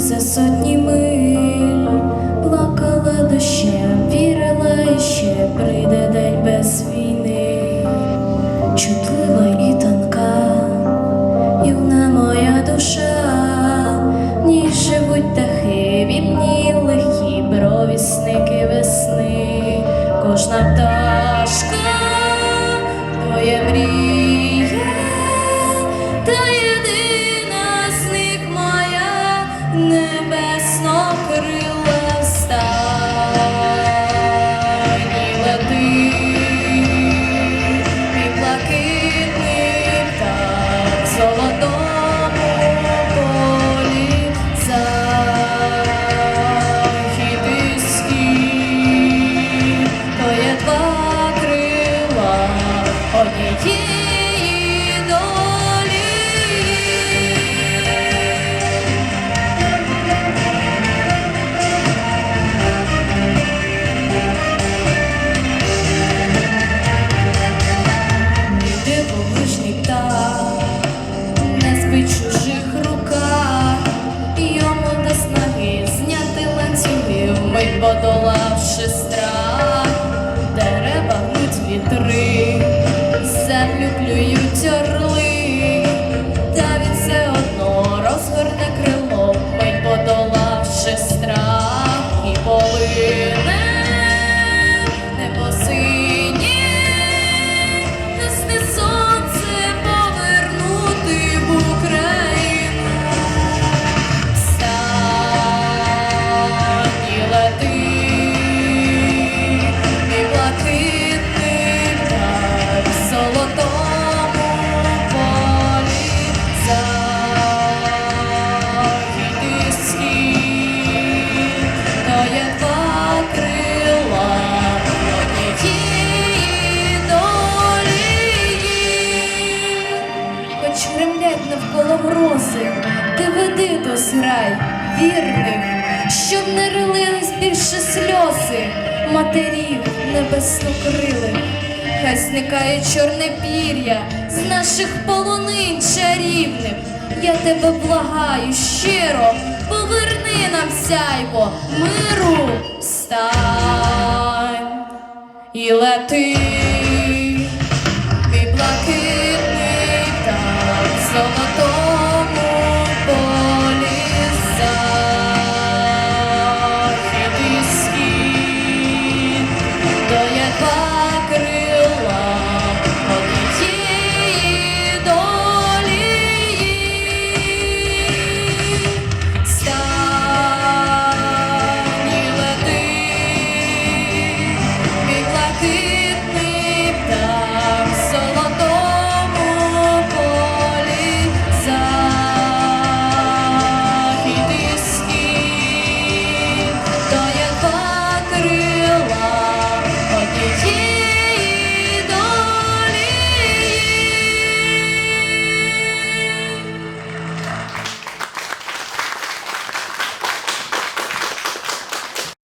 за сотні миль. Плакала дощем, вірила і ще прийде день без війни, чутлива і тонка, юна моя душа, в живуть птахи, вітні легкі бровісники весни, кожна птаха небесно крила встань, лети, і блакитний птах золотому полі захід то є два крила однієї. todo розграй вірних, щоб не рилились більше сльози матерів небеснокрилих, хай зникає чорне пір'я з наших полонин чарівних. Я тебе благаю щиро, поверни нам сяйво, миру встань і лети.